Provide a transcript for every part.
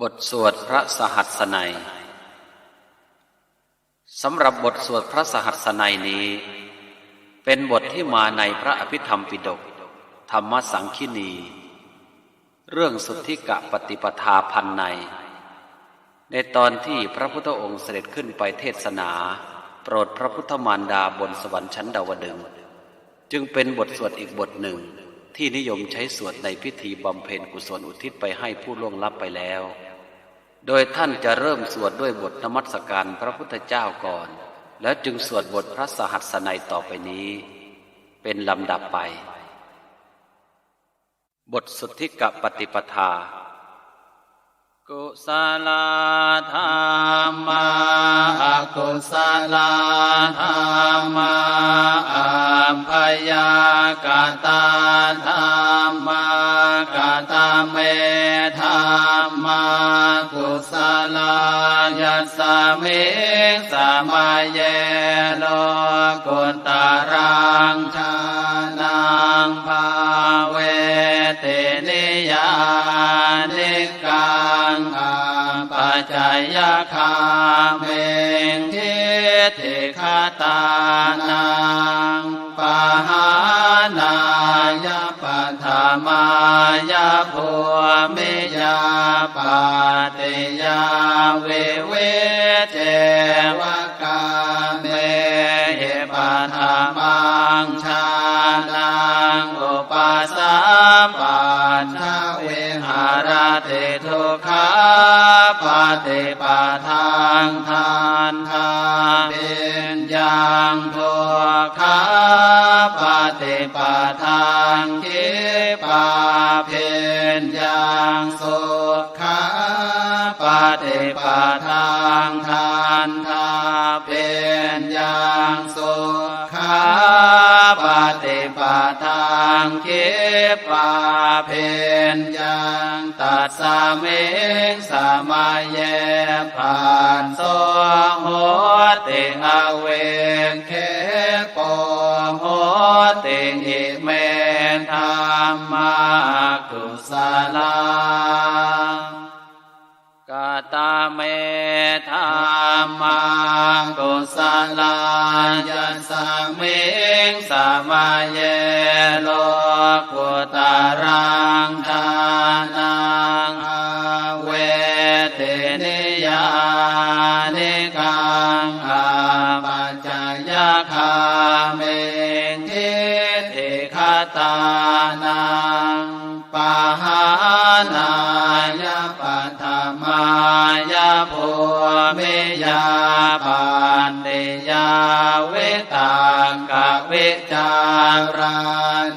บทสวดพระสหัสนัยสำหรับบทสวดพระสหัสนัยนี้ เป็นบทที่มาในพระอภิธรรมปิฎกธรรมสังคินี เรื่องสุทธิกะปฏิปทาพันใน ในตอนที่พระพุทธองค์เสด็จขึ้นไปเทศนา โปรดพระพุทธมารดาบนสวรรค์ชั้นดาวดึง จึงเป็นบทสวดอีกบทหนึ่ง ที่นิยมใช้สวดในพิธีบำเพ็ญกุศลอุทิศไปให้ผู้ล่วงลับไปแล้ว โดยท่านจะเริ่มสวดด้วยบทนมัสการพระพุทธเจ้าก่อน แล้วจึงสวดบทพระสหัสนัยต่อไปนี้ เป็นลำดับไป บทสุทธิกะปฏิปทา กุศลธรรมากุศลธรรมาอัพยากตาธรรมากตาเมธรรมากุศลยัสมิสมัยเยโลกุตารังชานั คาเมงทิทิคตานังปะหานายปัฏมายาภูมิยาปติยาเวเวเจวกาเมเหปัฏมังชานังอุปสสัมปันทา ติทุกขาปฏิปทางทานทาเป็นอย่างทุกขาปฏิปทางคิปาเป็นอย่างสุขาปฏิปทางทานทาเป็นอย่างสุขาปฏิปทางคิปาเป็นย่างตัดสามิงสมัยเยผ่านโสหัวติงอเวงเคปโหติอิเมนธรรมากุศลา มากุศลายัสสมิงสมัยเยโลกุตารังทานังอาเวตินิยานิกังอาปัจจยคาเมงทิทิคตานังปหา วิตังกวิจารา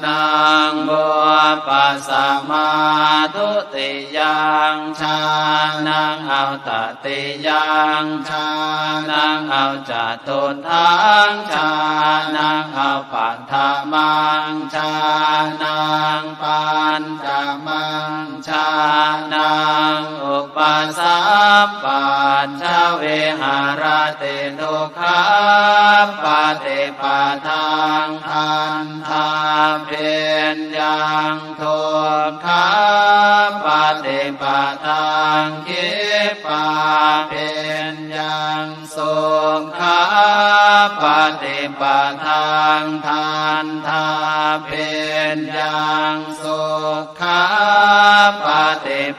นังบัวปัสสมาทุติยังชานังเอาตติยังชานังเอาจตุทังชานังเอาปัฏฐมังชานังปัญจมังชานังอุ ปสัมปันชาเวหาราเตทุกขาปฏิปทางทันทาเพนยังทุกขาปฏิปทางคิปาเพนยังสุขาปฏิปทางทานทาเพนยังสุข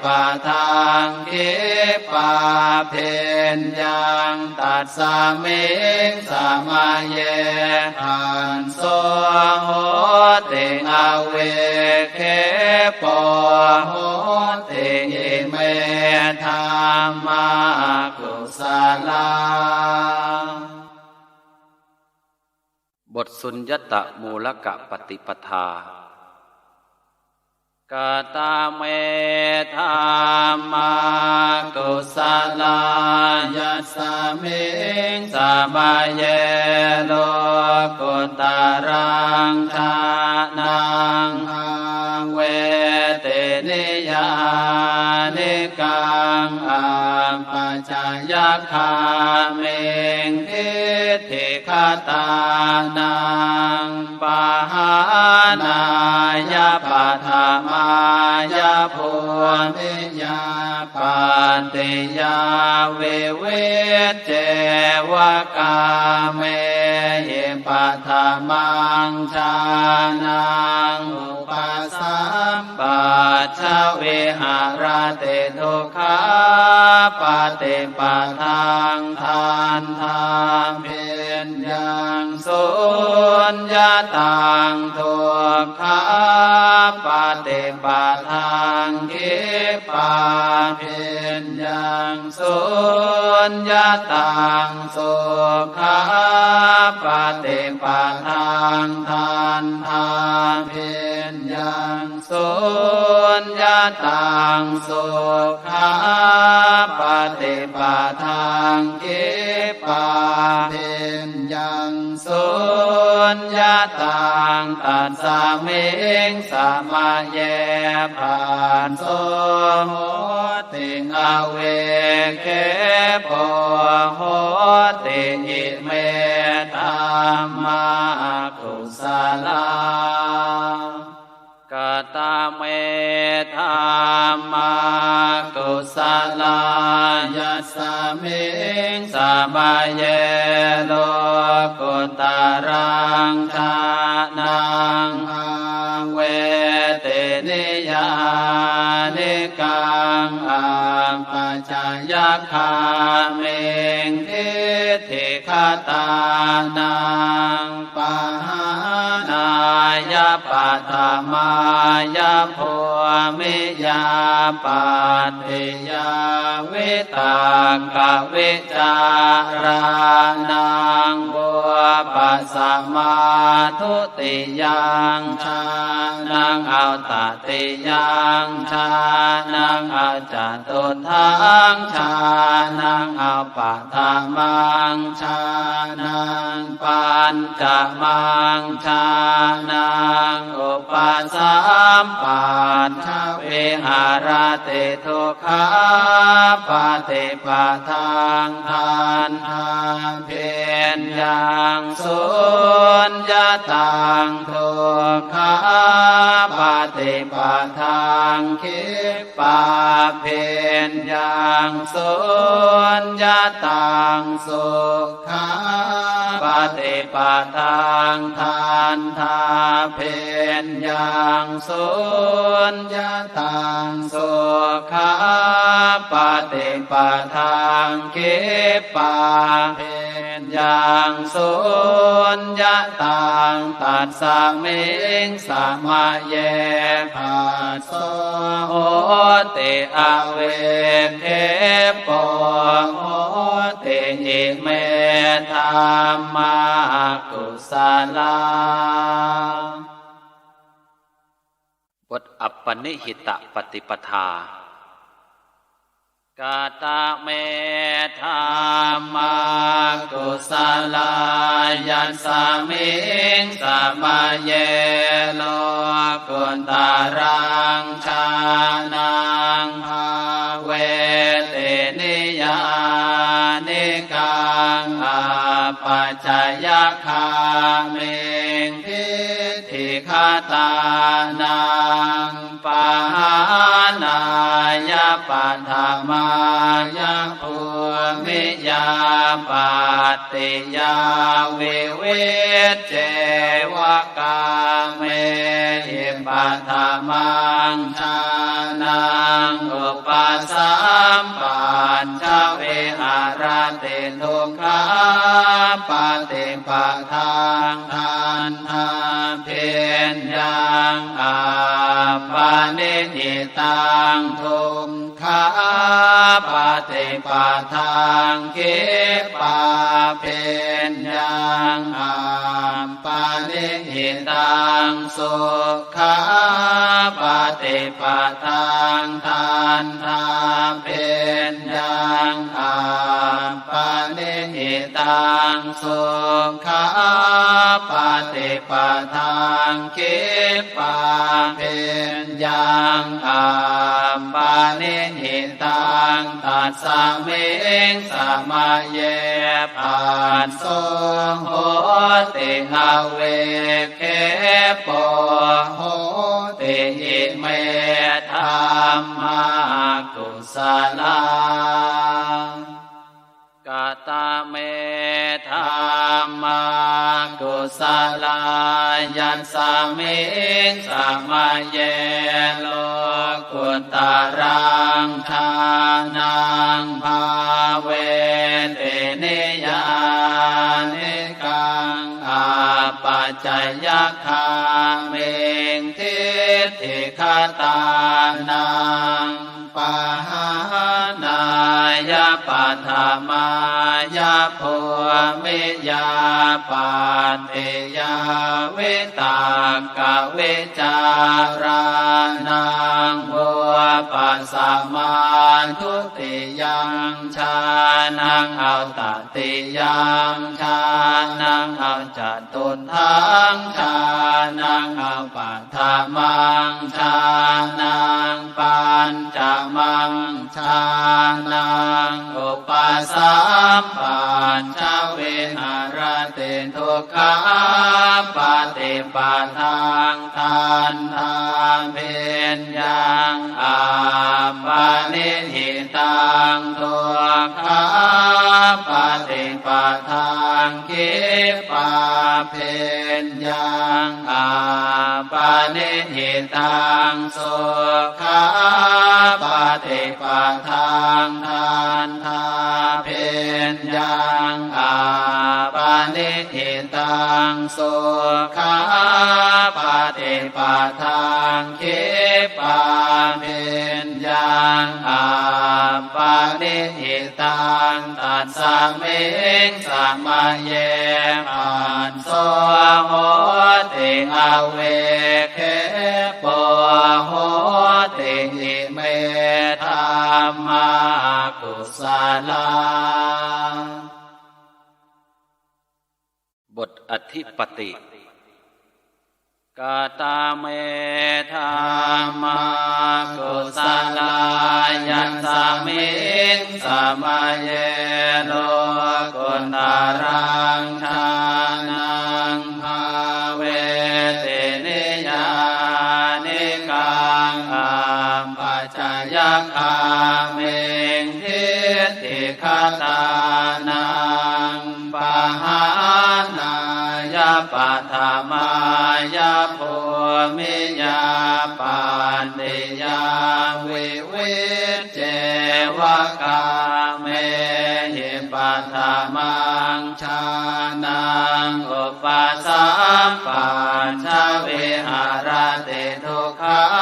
ฏิปทางคิปาเพนยังตัดสามิงสามาเยหันโสโหติงอเวเคปโหติงอิเมธรรมากุศลาบทสุญญตะมูลกะปฏิปทา กตาเมธรรมากุศลายัสมิงสบายเยโลกุตารังทานังอาเวตินิยานิกังอาปัจจยคาเมงทิทิคตานัง ปหานายปัฏมายายาภูมิยาปันติยาเวเวเจวกาเมหิปัทมังชานังอุปสัมปัชเวหารเตทุกขาปฏิปทางทานทามเญญาตังทุกขาปฏิปทางคิปาเพนยังสุญญาตังสุขาปฏิปทางทานทาเพนยังสุญญาตังสุขาปฏิปทางคิปาเพนยังสุ ญญาตังตัสสะเมงสามาเยผ่านโสโหติงอเวเคปโหติอิเมตามากุสลากตาเมธามา กุสลายัสมิงสบายเยโลกุตารังชานังอาเวเตนิยานิกังอาปัจจยคาเมงทิฏฐิคตานังปะหา ปัตมายาโพมิยาปัตติยาวิตากวิจารานังบัวปัสมาทุติยังชานังเอาตติยังชานังเอาจตุทังชานังเอาปัตตมังชานังปัญจมังชานังอุปสัมปันเวหารติทุกขาปฏิปทางทานทานเพียนยังสุญญาตังทุกขาปฏิปทางคิปาเพียนยังสุญญาตังสุขา ปฏิปทางทานทาเพนยังสุญญาตังสุขาปฏิปทางเกปาเพ ยังสุญญาตังตัดสะเมงสามาเยภาสโหติอเวเคปโหติอิเมธรรมากุศลาบทอัปปนิหิตปฏิปทา กาตเมธามากุศลายัสสามิงสามาเยโลกุณตารังชานังภาเวเตนิยานิกังอาปัจจยคาเมงพิธิคตานังปะหานาย ปัทมายาภูมิยาปัตติยาวิเวเจวกาเมหิปัทมังชานังอุปสัมปันชเวหารติทุกขาปฏิปทางทานทาเพนยังอาปานิหิตังทุม ขาปฏิปทางเกปาเป็นยังอามปานิหิตังสุขาปฏิปทางทานทาเป็นยังอาม ตังสุขาปฏิปทางคิปาเพนยังอาปานิหิตังตัสสะเมงสมาเยผ่านโสโหติงอเวเคปโหติอิเมธมมากุศลา มากุศลายันสามิงสามาเยโลกุตตรังทานังภาเวเตนิยานิกังอาปัจจยคาเมงทิฏฐิคตานังปะหา ธมายาโพมิยาปัตติยาวิตากะวิจารานังบัว ปัสสมาทุติยังชานังเอาตติยังชานังเอาจตุทังชานังเอาปัฏฐมังชานังปัญจมังชานังอุปสัมปันชาเวหา ทุกขาปฏิปทางทานทานเพนยังอาปานิหิตังทุกขาปฏิปทางคิปาเพนยังอาปานิหิตังสุขาปฏิปทางทานทาน นิหิตังสุขาปฏิปทางคิปาเพนยังอาปานิหิตังตัดสสะเมงสัมมาเยปันโสโหติงอเวเคปโหติหิเมธรรมากุศลา อธิปติกาตาเมธรรมากุศลายันสามิงสามาเยโลกุณตารังชานังภาเวเตนิยานิกังอาปัจจยคาเมงทิฏฐิคตา มายาภูมิยาปานิยาวิวิเจวกาเมหิปัตมังชานังอุปสัมปันชาวิหารติทุกขา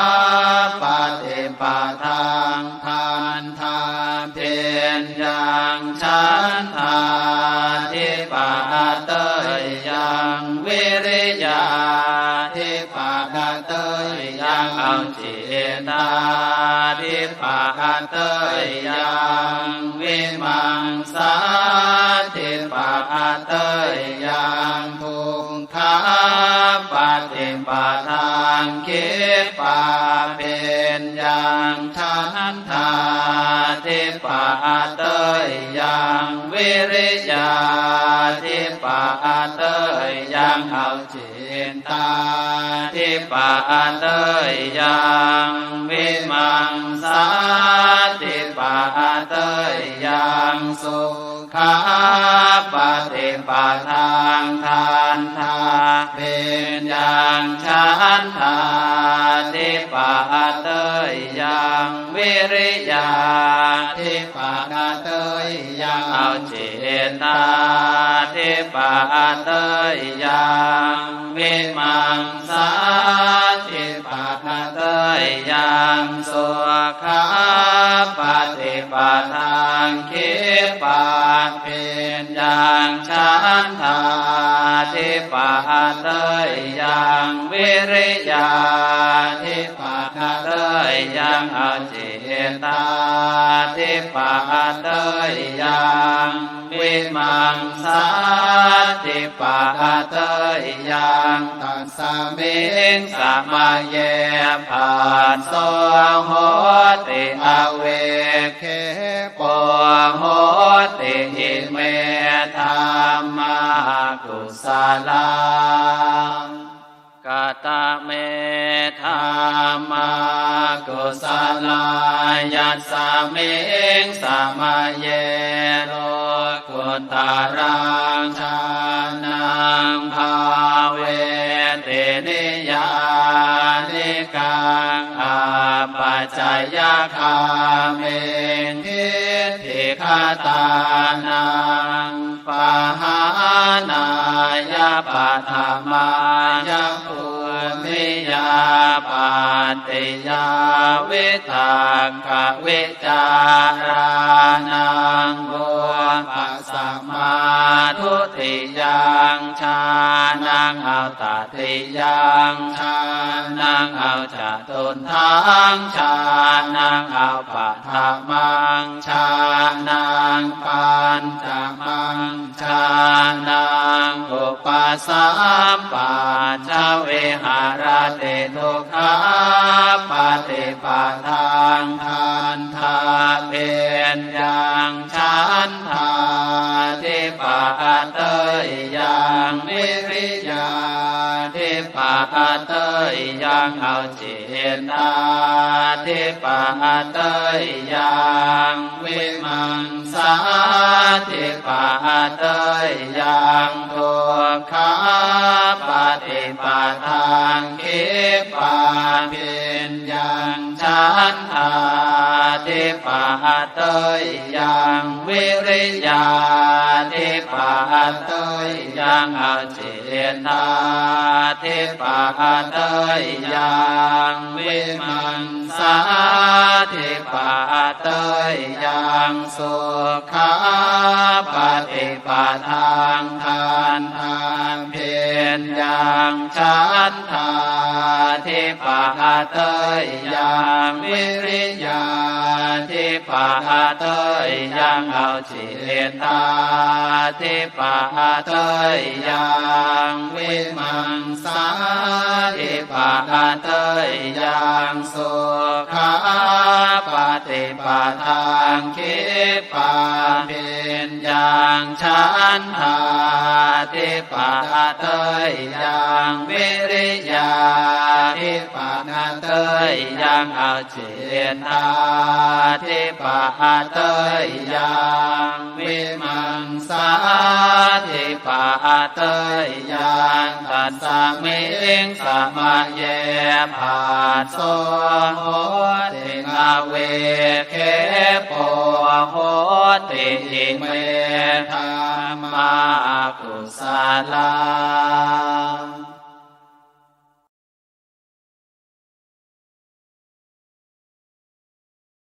ทิปะเตยยังวิมังสาทิปะเตยยังทุกขาปฏิปทางคิปะเป็นยังทันทาทิปะเตยยังวิริยาทิปะเตยยังเอาจิตตา ปะเตยยังวิมังสาติปะเตยยังสุขาปฏิปทางทานทาเป็นอย่างฉันทาติปะเตยยังวิริยาทิปะเตยยังเอาจิตตาทิปะเตยยังวิมังสาทิปะเตยยังสุขาปฏิปทางคิปะเป็นย่างฉันทาทิปะเตยยังวิริยาทิปะเตยยังเอาจิ ตตาทิปะเตยยังวิมังสาทิปะเตยยังตัสสะเมงสะมาเยปัสโสโหติอเวเคปโหติหิเมธรรมากุศลากา ตเมธรรมากุศลายัสสะเมงสามาเยโลกุตารังชานังภาเวเตนิยานิกังอาปัจจยคาเมงทิฏฐิคาตานังปะหานายปะธรรมายาปุมิยา ปาติยาวิตังกวิจารานังโวปัส มาทุติยังชานังเอาตติยังชานังเอาจตุนทังชานังเอาปะทมังชานังปัญจมังชานังอุปสัมปันชเวหารติทุกขาปฏิปทางทานทาเป็นอย่างฉันทา ทิปะเตยยังวิริยาทิปะเตยยังเอาจิตตาทิปะเตยยังวิมังสาทิปะเตยยังทุกขาปฏิปทางคิปาเทิปะเตยยังวิริยาทิปะเตยยังอาจิตตาทิปะเตยยังวิมังสาทิปะเตยยังสุขาปฏิปทางทานทางเพ ยรอย่างฉันทาทิปะเตยยังวิริยาทิปะเตยยังเอาจิตตาทิปะเตยยังวิมังสาทิปะเตยยังสุขาปฏิปทางคิปาเป็นอย่างฉันทาทิปะเตยยังวิริยาทิปะเตยยังอาจิตตาทิปะเตยยังวิมังสาทิปะเตยยังตัสสะเมงสมาเยภาโสโหตินาเวเคปโหติเมธรรม กุศลา